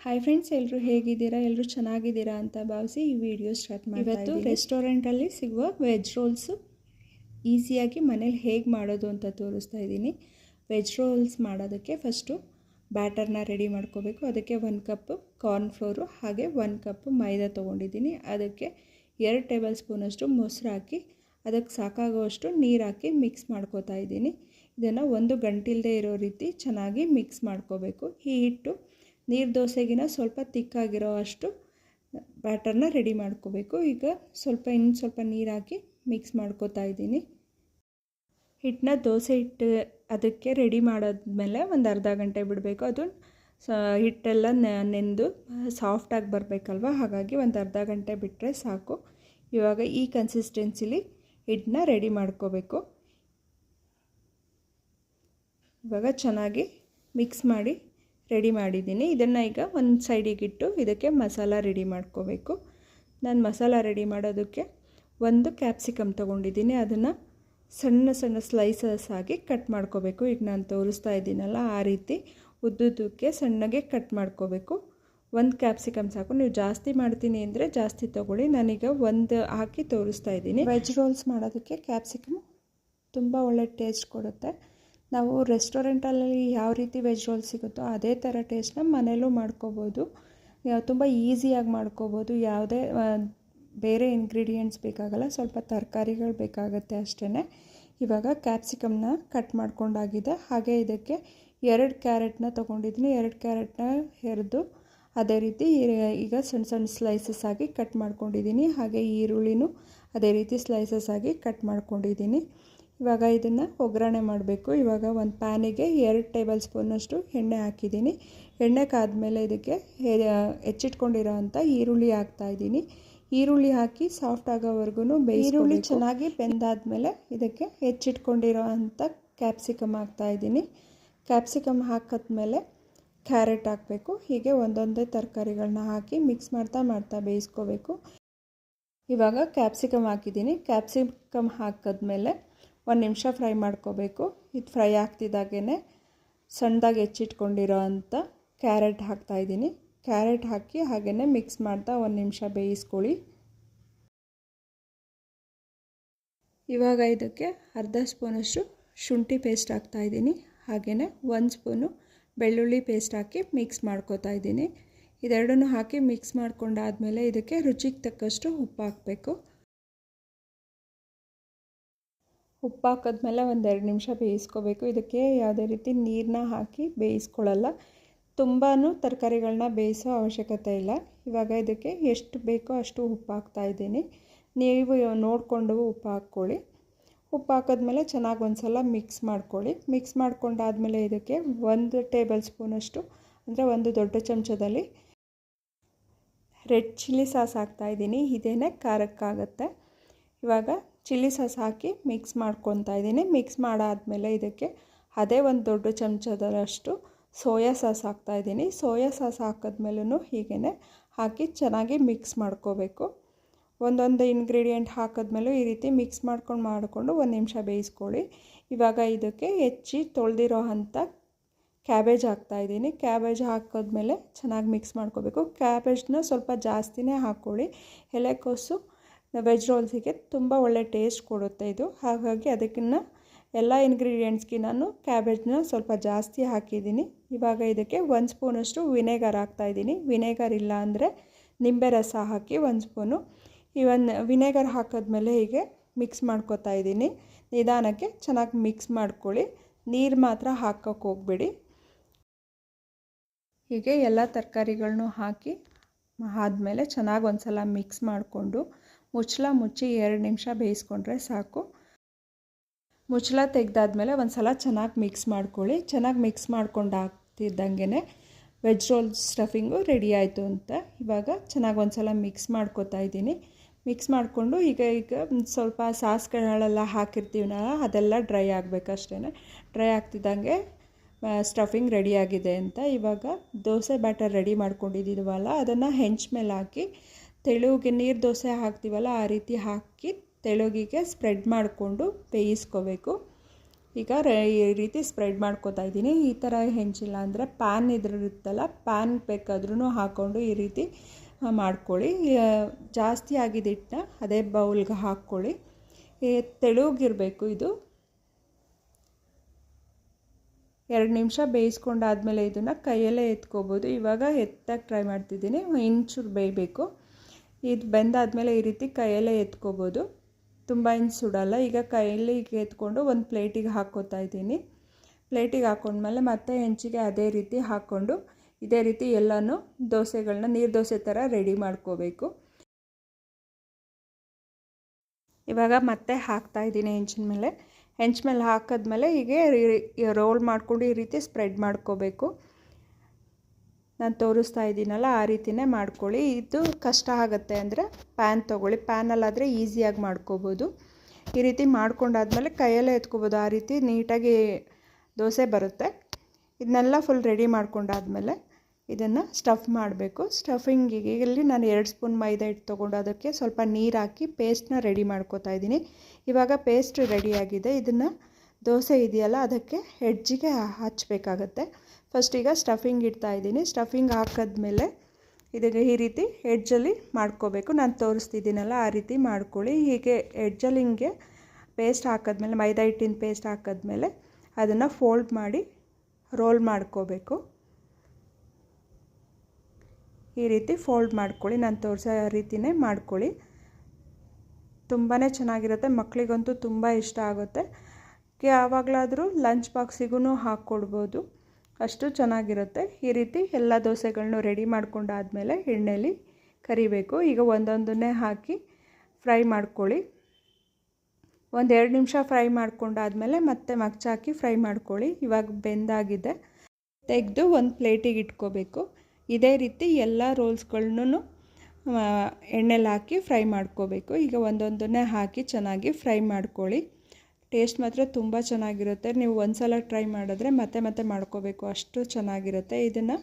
Hi friends ಎಲ್ಲರೂ ಹೇಗಿದ್ದೀರಾ? ಎಲ್ಲರೂ ಚೆನ್ನಾಗಿದ್ದೀರಾ ಅಂತ ಭಾವಿಸಿ ಈ ವಿಡಿಯೋ ಸ್ಟಾರ್ಟ್ ಮಾಡಿ ಇವತ್ತು ರೆಸ್ಟೋರೆಂಟಲ್ಲಿ ಸಿಗುವ ವೆಜ್ ರೋಲ್ಸು ಈಸಿಯಾಗಿ ಮನೇಲಿ ಹೇಗೆ ಮಾಡೋದು ಅಂತ ತೋರಿಸ್ತಾ ಇದ್ದೀನಿ. ವೆಜ್ ರೋಲ್ಸ್ ಮಾಡೋದಕ್ಕೆ ಫಸ್ಟು ಬ್ಯಾಟರ್ನ ರೆಡಿ ಮಾಡ್ಕೋಬೇಕು. ಅದಕ್ಕೆ ಒಂದು ಕಪ್ ಕಾರ್ನ್ಫ್ಲೋರು ಹಾಗೆ ಒನ್ ಕಪ್ ಮೈದಾ ತೊಗೊಂಡಿದ್ದೀನಿ. ಅದಕ್ಕೆ ಎರಡು ಟೇಬಲ್ ಸ್ಪೂನಷ್ಟು ಮೊಸರು ಹಾಕಿ ಅದಕ್ಕೆ ಸಾಕಾಗುವಷ್ಟು ನೀರು ಹಾಕಿ ಮಿಕ್ಸ್ ಮಾಡ್ಕೋತಾ ಇದ್ದೀನಿ. ಇದನ್ನು ಒಂದು ಗಂಟಿಲ್ಲದೆ ಇರೋ ರೀತಿ ಚೆನ್ನಾಗಿ ಮಿಕ್ಸ್ ಮಾಡ್ಕೋಬೇಕು. ಈ ಹಿಟ್ಟು ನೀರು ದೋಸೆಗಿನ ಸ್ವಲ್ಪ ತಿಕ್ಕಾಗಿರೋ ಅಷ್ಟು ಬ್ಯಾಟರ್ನ ರೆಡಿ ಮಾಡ್ಕೋಬೇಕು. ಈಗ ಸ್ವಲ್ಪ ಇನ್ನು ಸ್ವಲ್ಪ ನೀರು ಹಾಕಿ ಮಿಕ್ಸ್ ಮಾಡ್ಕೋತಾ ಇದ್ದೀನಿ. ಹಿಟ್ಟನ್ನ ದೋಸೆ ಹಿಟ್ಟು ಅದಕ್ಕೆ ರೆಡಿ ಮಾಡಾದ್ಮೇಲೆ ಒಂದು ಅರ್ಧ ಗಂಟೆ ಬಿಡಬೇಕು. ಅದು ಸ ಹಿಟ್ಟೆಲ್ಲ ನೆಂದು ಸಾಫ್ಟಾಗಿ ಬರಬೇಕಲ್ವ? ಹಾಗಾಗಿ ಒಂದು ಅರ್ಧ ಗಂಟೆ ಬಿಟ್ಟರೆ ಸಾಕು. ಇವಾಗ ಈ ಕನ್ಸಿಸ್ಟೆನ್ಸಿಲಿ ಹಿಟ್ಟನ್ನ ರೆಡಿ ಮಾಡ್ಕೋಬೇಕು. ಇವಾಗ ಚೆನ್ನಾಗಿ ಮಿಕ್ಸ್ ಮಾಡಿ ರೆಡಿ ಮಾಡಿದ್ದೀನಿ. ಇದನ್ನು ಈಗ ಒಂದು ಸೈಡಿಗಿಟ್ಟು ಇದಕ್ಕೆ ಮಸಾಲ ರೆಡಿ ಮಾಡ್ಕೋಬೇಕು. ನಾನು ಮಸಾಲ ರೆಡಿ ಮಾಡೋದಕ್ಕೆ ಒಂದು ಕ್ಯಾಪ್ಸಿಕಮ್ ತೊಗೊಂಡಿದ್ದೀನಿ. ಅದನ್ನು ಸಣ್ಣ ಸಣ್ಣ ಸ್ಲೈಸಸ್ ಆಗಿ ಕಟ್ ಮಾಡ್ಕೋಬೇಕು. ಈಗ ನಾನು ತೋರಿಸ್ತಾ ಇದ್ದೀನಲ್ಲ, ಆ ರೀತಿ ಉದ್ದುದ್ದಕ್ಕೆ ಸಣ್ಣಗೆ ಕಟ್ ಮಾಡ್ಕೋಬೇಕು. ಒಂದು ಕ್ಯಾಪ್ಸಿಕಮ್ ಸಾಕು. ನೀವು ಜಾಸ್ತಿ ಮಾಡ್ತೀನಿ ಅಂದರೆ ಜಾಸ್ತಿ ತೊಗೊಳ್ಳಿ. ನಾನೀಗ ಒಂದು ಹಾಕಿ ತೋರಿಸ್ತಾ ಇದ್ದೀನಿ. ವೆಜ್ ರೋಲ್ಸ್ ಮಾಡೋದಕ್ಕೆ ಕ್ಯಾಪ್ಸಿಕಮ್ ತುಂಬ ಒಳ್ಳೆ ಟೇಸ್ಟ್ ಕೊಡುತ್ತೆ. ನಾವು ರೆಸ್ಟೋರೆಂಟಲ್ಲಿ ಯಾವ ರೀತಿ ವೆಜ್ ರೋಲ್ ಸಿಗುತ್ತೋ ಅದೇ ಥರ ಟೇಸ್ಟ್ನ ಮನೇಲೂ ಮಾಡ್ಕೋಬೋದು. ತುಂಬ ಈಸಿಯಾಗಿ ಮಾಡ್ಕೋಬೋದು. ಯಾವುದೇ ಬೇರೆ ಇಂಗ್ರೀಡಿಯೆಂಟ್ಸ್ ಬೇಕಾಗಲ್ಲ, ಸ್ವಲ್ಪ ತರಕಾರಿಗಳು ಬೇಕಾಗುತ್ತೆ ಅಷ್ಟೇ ಇವಾಗ ಕ್ಯಾಪ್ಸಿಕಮ್ನ ಕಟ್ ಮಾಡ್ಕೊಂಡಾಗಿದೆ. ಹಾಗೆ ಇದಕ್ಕೆ ಎರಡು ಕ್ಯಾರೆಟ್ನ ತೊಗೊಂಡಿದ್ದೀನಿ. ಎರಡು ಕ್ಯಾರೆಟ್ನ ಹೆರೆದು ಅದೇ ರೀತಿ ಈಗ ಸಣ್ಣ ಸಣ್ಣ ಸ್ಲೈಸಸ್ ಆಗಿ ಕಟ್ ಮಾಡ್ಕೊಂಡಿದ್ದೀನಿ. ಹಾಗೆ ಈರುಳ್ಳಿನೂ ಅದೇ ರೀತಿ ಸ್ಲೈಸಸ್ ಆಗಿ ಕಟ್ ಮಾಡ್ಕೊಂಡಿದ್ದೀನಿ. ಇವಾಗ ಇದನ್ನು ಒಗ್ಗರಣೆ ಮಾಡಬೇಕು. ಇವಾಗ ಒಂದು ಪ್ಯಾನಿಗೆ ಎರಡು ಟೇಬಲ್ ಸ್ಪೂನಷ್ಟು ಎಣ್ಣೆ ಹಾಕಿದ್ದೀನಿ. ಎಣ್ಣೆ ಕಾದ್ಮೇಲೆ ಇದಕ್ಕೆ ಹೆಚ್ಚಿಟ್ಕೊಂಡಿರೋ ಅಂಥ ಈರುಳ್ಳಿ ಹಾಕ್ತಾಯಿದ್ದೀನಿ ಈರುಳ್ಳಿ ಹಾಕಿ ಸಾಫ್ಟ್ ಆಗೋವರೆಗೂ ಈರುಳ್ಳಿ ಚೆನ್ನಾಗಿ ಬೆಂದಾದಮೇಲೆ ಇದಕ್ಕೆ ಹೆಚ್ಚಿಟ್ಕೊಂಡಿರೋ ಅಂಥ ಕ್ಯಾಪ್ಸಿಕಮ್ ಹಾಕ್ತಾಯಿದ್ದೀನಿ ಕ್ಯಾಪ್ಸಿಕಮ್ ಹಾಕಿದ್ಮೇಲೆ ಕ್ಯಾರೆಟ್ ಹಾಕಬೇಕು. ಹೀಗೆ ಒಂದೊಂದೇ ತರಕಾರಿಗಳನ್ನ ಹಾಕಿ ಮಿಕ್ಸ್ ಮಾಡ್ತಾ ಮಾಡ್ತಾ ಬೇಯಿಸ್ಕೋಬೇಕು. ಇವಾಗ ಕ್ಯಾಪ್ಸಿಕಮ್ ಹಾಕಿದ್ದೀನಿ. ಕ್ಯಾಪ್ಸಿಕಮ್ ಹಾಕಿದ್ಮೇಲೆ ಒಂದು ನಿಮಿಷ ಫ್ರೈ ಮಾಡ್ಕೋಬೇಕು. ಇದು ಫ್ರೈ ಆಗ್ತಿದ್ದಾಗೇ ಸಣ್ಣದಾಗಿ ಹೆಚ್ಚಿಟ್ಕೊಂಡಿರೋ ಅಂಥ ಕ್ಯಾರೆಟ್ ಹಾಕ್ತಾಯಿದ್ದೀನಿ ಕ್ಯಾರೆಟ್ ಹಾಕಿ ಹಾಗೇ ಮಿಕ್ಸ್ ಮಾಡ್ತಾ ಒಂದು ನಿಮಿಷ ಬೇಯಿಸ್ಕೊಳ್ಳಿ. ಇವಾಗ ಇದಕ್ಕೆ ಅರ್ಧ ಸ್ಪೂನಷ್ಟು ಶುಂಠಿ ಪೇಸ್ಟ್ ಹಾಕ್ತಾಯಿದ್ದೀನಿ ಹಾಗೆಯೇ ಒಂದು ಸ್ಪೂನು ಬೆಳ್ಳುಳ್ಳಿ ಪೇಸ್ಟ್ ಹಾಕಿ ಮಿಕ್ಸ್ ಮಾಡ್ಕೋತಾ ಇದ್ದೀನಿ. ಇದೆರಡನ್ನೂ ಹಾಕಿ ಮಿಕ್ಸ್ ಮಾಡ್ಕೊಂಡಾದಮೇಲೆ ಇದಕ್ಕೆ ರುಚಿಗೆ ತಕ್ಕಷ್ಟು ಉಪ್ಪು ಹಾಕಬೇಕು. ಉಪ್ಪು ಹಾಕಿದ್ಮೇಲೆ ಒಂದೆರಡು ನಿಮಿಷ ಬೇಯಿಸ್ಕೋಬೇಕು. ಇದಕ್ಕೆ ಯಾವುದೇ ರೀತಿ ನೀರನ್ನ ಹಾಕಿ ಬೇಯಿಸ್ಕೊಳ್ಳಲ್ಲ ತುಂಬಾ ತರಕಾರಿಗಳನ್ನ ಬೇಯಿಸೋ ಅವಶ್ಯಕತೆ ಇಲ್ಲ. ಇವಾಗ ಇದಕ್ಕೆ ಎಷ್ಟು ಬೇಕೋ ಅಷ್ಟು ಉಪ್ಪು ಹಾಕ್ತಾಯಿದ್ದೀನಿ ನೀವು ನೋಡಿಕೊಂಡು ಉಪ್ಪು ಹಾಕ್ಕೊಳ್ಳಿ. ಉಪ್ಪು ಹಾಕಿದ್ಮೇಲೆ ಚೆನ್ನಾಗಿ ಒಂದು ಸಲ ಮಿಕ್ಸ್ ಮಾಡ್ಕೊಳ್ಳಿ. ಮಿಕ್ಸ್ ಮಾಡ್ಕೊಂಡಾದಮೇಲೆ ಇದಕ್ಕೆ ಒಂದು ಟೇಬಲ್ ಸ್ಪೂನಷ್ಟು ಅಂದರೆ ಒಂದು ದೊಡ್ಡ ಚಮಚದಲ್ಲಿ ರೆಡ್ ಚಿಲ್ಲಿ ಸಾಸ್ ಹಾಕ್ತಾಯಿದ್ದೀನಿ ಇದೇನೇ ಖಾರಕ್ಕಾಗತ್ತೆ. ಇವಾಗ ಚಿಲ್ಲಿ ಸಾಸ್ ಹಾಕಿ ಮಿಕ್ಸ್ ಮಾಡ್ಕೊತಾ ಇದ್ದೀನಿ. ಮಿಕ್ಸ್ ಮಾಡಾದಮೇಲೆ ಇದಕ್ಕೆ ಅದೇ ಒಂದು ದೊಡ್ಡ ಚಮಚದಷ್ಟು ಸೋಯಾ ಸಾಸ್ ಹಾಕ್ತಾಯಿದ್ದೀನಿ ಸೋಯಾ ಸಾಸ್ ಹಾಕಿದ್ಮೇಲೂ ಹೀಗೇ ಹಾಕಿ ಚೆನ್ನಾಗಿ ಮಿಕ್ಸ್ ಮಾಡ್ಕೋಬೇಕು. ಒಂದೊಂದು ಇಂಗ್ರೀಡಿಯೆಂಟ್ ಹಾಕಿದ್ಮೇಲೂ ಈ ರೀತಿ ಮಿಕ್ಸ್ ಮಾಡ್ಕೊಂಡು ಮಾಡಿಕೊಂಡು ಒಂದು ನಿಮಿಷ ಬೇಯಿಸ್ಕೊಳ್ಳಿ. ಇವಾಗ ಇದಕ್ಕೆ ಹೆಚ್ಚಿ ತೊಳೆದಿರೋ ಅಂಥ ಕ್ಯಾಬೇಜ್ ಹಾಕ್ತಾಯಿದ್ದೀನಿ ಕ್ಯಾಬೇಜ್ ಹಾಕಿದ್ಮೇಲೆ ಚೆನ್ನಾಗಿ ಮಿಕ್ಸ್ ಮಾಡ್ಕೋಬೇಕು. ಕ್ಯಾಬೇಜ್ನ ಸ್ವಲ್ಪ ಜಾಸ್ತಿನೇ ಹಾಕ್ಕೊಳ್ಳಿ. ಎಲೆಕೋಸು ವೆಜ್ ರೋಲ್ಸಿಗೆ ತುಂಬ ಒಳ್ಳೆ ಟೇಸ್ಟ್ ಕೊಡುತ್ತೆ ಇದು. ಹಾಗಾಗಿ ಅದಕ್ಕಿನ್ನ ಎಲ್ಲ ಇನ್ಗ್ರೀಡಿಯೆಂಟ್ಸ್ಗೆ ನಾನು ಕ್ಯಾಬೇಜ್ನ ಸ್ವಲ್ಪ ಜಾಸ್ತಿ ಹಾಕಿದ್ದೀನಿ. ಇವಾಗ ಇದಕ್ಕೆ ಒಂದು ಸ್ಪೂನಷ್ಟು ವಿನೆಗರ್ ಹಾಕ್ತಾಯಿದ್ದೀನಿ ವಿನೆಗರ್ ಇಲ್ಲ ಅಂದರೆ ನಿಂಬೆ ರಸ ಹಾಕಿ ಒಂದು ಸ್ಪೂನು ಇವನ್ ವಿನೆಗರ್ ಹಾಕಿದ್ಮೇಲೆ ಹೀಗೆ ಮಿಕ್ಸ್ ಮಾಡ್ಕೊತಾ ಇದ್ದೀನಿ. ನಿಧಾನಕ್ಕೆ ಚೆನ್ನಾಗಿ ಮಿಕ್ಸ್ ಮಾಡ್ಕೊಳ್ಳಿ. ನೀರು ಮಾತ್ರ ಹಾಕೋಕ್ಕೆ ಹೋಗ್ಬೇಡಿ. ಹೀಗೆ ಎಲ್ಲ ತರಕಾರಿಗಳನ್ನೂ ಹಾಕಿ ಆದಮೇಲೆ ಚೆನ್ನಾಗಿ ಒಂದು ಸಲ ಮಿಕ್ಸ್ ಮಾಡಿಕೊಂಡು ಮುಚ್ಚಳ ಮುಚ್ಚಿ ಎರಡು ನಿಮಿಷ ಬೇಯಿಸ್ಕೊಂಡ್ರೆ ಸಾಕು. ಮುಚ್ಚಳ ತೆಗೆದಾದ್ಮೇಲೆ ಒಂದು ಸಲ ಚೆನ್ನಾಗಿ ಮಿಕ್ಸ್ ಮಾಡ್ಕೊಳ್ಳಿ. ಚೆನ್ನಾಗಿ ಮಿಕ್ಸ್ ಮಾಡ್ಕೊಂಡು ಹಾಕ್ತಿದ್ದಂಗೆ ವೆಜ್ ರೋಲ್ ಸ್ಟಫಿಂಗು ರೆಡಿ ಆಯಿತು ಅಂತ. ಇವಾಗ ಚೆನ್ನಾಗಿ ಒಂದು ಸಲ ಮಿಕ್ಸ್ ಮಾಡ್ಕೋತಾ ಇದ್ದೀನಿ. ಮಿಕ್ಸ್ ಮಾಡಿಕೊಂಡು ಈಗ ಈಗ ಸ್ವಲ್ಪ ಸಾಸ್ಗಳೆಲ್ಲ ಹಾಕಿರ್ತೀವಲ್ಲ, ಅದೆಲ್ಲ ಡ್ರೈ ಆಗಬೇಕಷ್ಟೇ ಡ್ರೈ ಆಗ್ತಿದ್ದಂಗೆ ಸ್ಟಫಿಂಗ್ ರೆಡಿಯಾಗಿದೆ ಅಂತ. ಇವಾಗ ದೋಸೆ ಬ್ಯಾಟರ್ ರೆಡಿ ಮಾಡ್ಕೊಂಡಿದ್ದೀವಲ್ಲ, ಅದನ್ನು ಹೆಂಚ್ ಮೇಲೆ ಹಾಕಿ ತೆಳುಗೆ ನೀರು ದೋಸೆ ಹಾಕ್ತೀವಲ್ಲ, ಆ ರೀತಿ ಹಾಕಿ ತೆಳುಗಿಗೆ ಸ್ಪ್ರೆಡ್ ಮಾಡಿಕೊಂಡು ಬೇಯಿಸ್ಕೋಬೇಕು. ಈಗ ಈ ರೀತಿ ಸ್ಪ್ರೆಡ್ ಮಾಡ್ಕೋತಾ ಇದ್ದೀನಿ. ಈ ಥರ ಹೆಂಚಿಲ್ಲ ಅಂದರೆ ಪ್ಯಾನ್ ಇದ್ರಿರುತ್ತಲ್ಲ ಪ್ಯಾನ್ ಬೇಕಾದ್ರೂ ಹಾಕ್ಕೊಂಡು ಈ ರೀತಿ ಮಾಡ್ಕೊಳ್ಳಿ. ಜಾಸ್ತಿ ಆಗಿದ್ದಿಟ್ಟನ್ನ ಅದೇ ಬೌಲ್ಗೆ ಹಾಕ್ಕೊಳ್ಳಿ. ತೆಳುಗಿರಬೇಕು ಇದು. ಎರಡು ನಿಮಿಷ ಬೇಯಿಸ್ಕೊಂಡಾದಮೇಲೆ ಇದನ್ನು ಕೈಯಲ್ಲೇ ಎತ್ಕೋಬೋದು. ಇವಾಗ ಎತ್ತಕ್ಕೆ ಟ್ರೈ ಮಾಡ್ತಿದ್ದೀನಿ. ಇಂಚೂರು ಬೇಯಬೇಕು ಇದು ಬೆಂದಾದಮೇಲೆ ಈ ರೀತಿ ಕೈಯಲ್ಲೇ ಎತ್ಕೋಬೋದು. ತುಂಬ ಏನು ಸುಡಲ್ಲ. ಈಗ ಕೈಯಲ್ಲಿ ಎತ್ಕೊಂಡು ಒಂದು ಪ್ಲೇಟಿಗೆ ಹಾಕ್ಕೋತಾ ಇದ್ದೀನಿ. ಪ್ಲೇಟಿಗೆ ಹಾಕೊಂಡ್ಮೇಲೆ ಮತ್ತೆ ಹೆಂಚಿಗೆ ಅದೇ ರೀತಿ ಹಾಕ್ಕೊಂಡು ಇದೇ ರೀತಿ ಎಲ್ಲನೂ ದೋಸೆಗಳನ್ನ ನೀರು ದೋಸೆ ಥರ ರೆಡಿ ಮಾಡ್ಕೋಬೇಕು. ಇವಾಗ ಮತ್ತೆ ಹಾಕ್ತಾ ಇದ್ದೀನಿ ಹೆಂಚಿನ ಮೇಲೆ. ಹೆಂಚ್ ಮೇಲೆ ಹಾಕಿದ್ಮೇಲೆ ಹೀಗೆ ರೋಲ್ ಮಾಡಿಕೊಂಡು ಈ ರೀತಿ ಸ್ಪ್ರೆಡ್ ಮಾಡ್ಕೋಬೇಕು. ನಾನು ತೋರಿಸ್ತಾ ಇದ್ದೀನಲ್ಲ, ಆ ರೀತಿಯೇ ಮಾಡ್ಕೊಳ್ಳಿ. ಇದು ಕಷ್ಟ ಆಗುತ್ತೆ ಅಂದರೆ ಪ್ಯಾನ್ ತೊಗೊಳ್ಳಿ. ಪ್ಯಾನಲ್ಲಾದರೆ ಈಸಿಯಾಗಿ ಮಾಡ್ಕೋಬೋದು. ಈ ರೀತಿ ಮಾಡ್ಕೊಂಡಾದ್ಮೇಲೆ ಕೈಯಲ್ಲೇ ಎತ್ಕೋಬೋದು. ಆ ರೀತಿ ನೀಟಾಗಿ ದೋಸೆ ಬರುತ್ತೆ. ಇದನ್ನೆಲ್ಲ ಫುಲ್ ರೆಡಿ ಮಾಡ್ಕೊಂಡಾದ್ಮೇಲೆ ಇದನ್ನು ಸ್ಟಫ್ ಮಾಡಬೇಕು. ಸ್ಟಫಿಂಗಿಗೆ ಇಲ್ಲಿ ನಾನು ಎರಡು ಸ್ಪೂನ್ ಮೈದಾ ಹಿಟ್ಟು ತೊಗೊಂಡು ಅದಕ್ಕೆ ಸ್ವಲ್ಪ ನೀರು ಹಾಕಿ ಪೇಸ್ಟ್ನ ರೆಡಿ ಮಾಡ್ಕೋತಾ ಇದ್ದೀನಿ. ಇವಾಗ ಪೇಸ್ಟ್ ರೆಡಿಯಾಗಿದೆ ಇದನ್ನು ದೋಸೆ ಇದೆಯಲ್ಲ, ಅದಕ್ಕೆ ಹೆಡ್ಜಿಗೆ ಹಚ್ಚಬೇಕಾಗತ್ತೆ ಫಸ್ಟ್ ಈಗ ಸ್ಟಫಿಂಗ್ ಇಡ್ತಾ ಇದ್ದೀನಿ. ಸ್ಟಫಿಂಗ್ ಹಾಕಿದ್ಮೇಲೆ ಇದಕ್ಕೆ ಈ ರೀತಿ ಎಡ್ಜಲ್ಲಿ ಮಾಡ್ಕೋಬೇಕು. ನಾನು ತೋರಿಸ್ತಿದ್ದೀನಲ್ಲ, ಆ ರೀತಿ ಮಾಡ್ಕೊಳ್ಳಿ. ಹೀಗೆ ಎಡ್ಜಲ್ಲಿ ಹಿಂಗೆ ಪೇಸ್ಟ್ ಹಾಕಿದ್ಮೇಲೆ, ಮೈದಾ ಹಿಟ್ಟಿನ ಪೇಸ್ಟ್ ಹಾಕಿದ್ಮೇಲೆ ಅದನ್ನು ಫೋಲ್ಡ್ ಮಾಡಿ ರೋಲ್ ಮಾಡ್ಕೋಬೇಕು. ಈ ರೀತಿ ಫೋಲ್ಡ್ ಮಾಡ್ಕೊಳ್ಳಿ. ನಾನು ತೋರಿಸೋ ರೀತಿಯೇ ಮಾಡ್ಕೊಳ್ಳಿ. ತುಂಬಾ ಚೆನ್ನಾಗಿರುತ್ತೆ. ಮಕ್ಕಳಿಗಂತೂ ತುಂಬ ಇಷ್ಟ ಆಗುತ್ತೆ. ಯಾವಾಗಲಾದರೂ ಲಂಚ್ ಬಾಕ್ಸಿಗೂ ಹಾಕ್ಕೊಡ್ಬೋದು. ಅಷ್ಟು ಚೆನ್ನಾಗಿರುತ್ತೆ. ಈ ರೀತಿ ಎಲ್ಲ ದೋಸೆಗಳನ್ನೂ ರೆಡಿ ಮಾಡ್ಕೊಂಡಾದಮೇಲೆ ಎಣ್ಣೆಲಿ ಕರಿಬೇಕು. ಈಗ ಒಂದೊಂದನ್ನೇ ಹಾಕಿ ಫ್ರೈ ಮಾಡ್ಕೊಳ್ಳಿ. ಒಂದು ಎರಡು ನಿಮಿಷ ಫ್ರೈ ಮಾಡ್ಕೊಂಡಾದಮೇಲೆ ಮತ್ತೆ ಮಗ್ಚಾಕಿ ಫ್ರೈ ಮಾಡ್ಕೊಳ್ಳಿ. ಇವಾಗ ಬೆಂದಾಗಿದೆ. ತೆಗೆದು ಒಂದು ಪ್ಲೇಟಿಗೆ ಇಟ್ಕೋಬೇಕು. ಇದೇ ರೀತಿ ಎಲ್ಲ ರೋಲ್ಸ್ಗಳನ್ನೂ ಎಣ್ಣೆಲಿ ಹಾಕಿ ಫ್ರೈ ಮಾಡ್ಕೋಬೇಕು. ಈಗ ಒಂದೊಂದನ್ನೇ ಹಾಕಿ ಚೆನ್ನಾಗಿ ಫ್ರೈ ಮಾಡ್ಕೊಳ್ಳಿ. ಟೇಸ್ಟ್ ಮಾತ್ರ ತುಂಬ ಚೆನ್ನಾಗಿರುತ್ತೆ. ನೀವು ಒಂದು ಸಲ ಟ್ರೈ ಮಾಡಿದ್ರೆ ಮತ್ತೆ ಮತ್ತೆ ಮಾಡ್ಕೋಬೇಕು. ಅಷ್ಟು ಚೆನ್ನಾಗಿರುತ್ತೆ ಇದನ್ನು.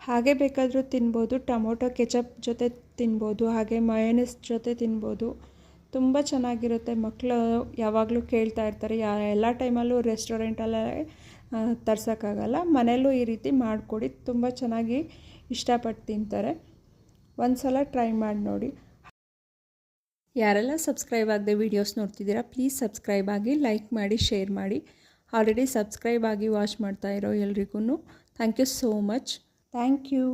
ಹಾಗೆ ಬೇಕಾದರೂ ತಿನ್ಬೋದು. ಟೊಮೊಟೊ, ಕೆಚಪ್ ಜೊತೆ ತಿನ್ಬೋದು. ಹಾಗೆ ಮಯೋನಿಸ್ ಜೊತೆ ತಿನ್ಬೋದು. ತುಂಬ ಚೆನ್ನಾಗಿರುತ್ತೆ. ಮಕ್ಕಳು ಯಾವಾಗಲೂ ಕೇಳ್ತಾ ಇರ್ತಾರೆ, ಯಾ, ಎಲ್ಲ ಟೈಮಲ್ಲೂ ರೆಸ್ಟೋರೆಂಟಲ್ಲೇ ತರ್ಸೋಕ್ಕಾಗಲ್ಲ. ಮನೆಯಲ್ಲೂ ಈ ರೀತಿ ಮಾಡಿಕೊಡಿ. ತುಂಬ ಚೆನ್ನಾಗಿ ಇಷ್ಟಪಟ್ಟು ತಿಂತಾರೆ. ಒಂದು ಸಲ ಟ್ರೈ ಮಾಡಿ ನೋಡಿ. ಯಾರೆಲ್ಲ ಸಬ್ಸ್ಕ್ರೈಬ್ ಆಗದೆ ವೀಡಿಯೋಸ್ ನೋಡ್ತಿದ್ದೀರಾ ಪ್ಲೀಸ್ ಸಬ್ಸ್ಕ್ರೈಬ್ ಆಗಿ ಲೈಕ್ ಮಾಡಿ ಶೇರ್ ಮಾಡಿ. ಆಲ್ರೆಡಿ ಸಬ್ಸ್ಕ್ರೈಬ್ ಆಗಿ ವಾಚ್ ಮಾಡ್ತಾ ಇರೋ ಎಲ್ರಿಗೂ thank you so much thank you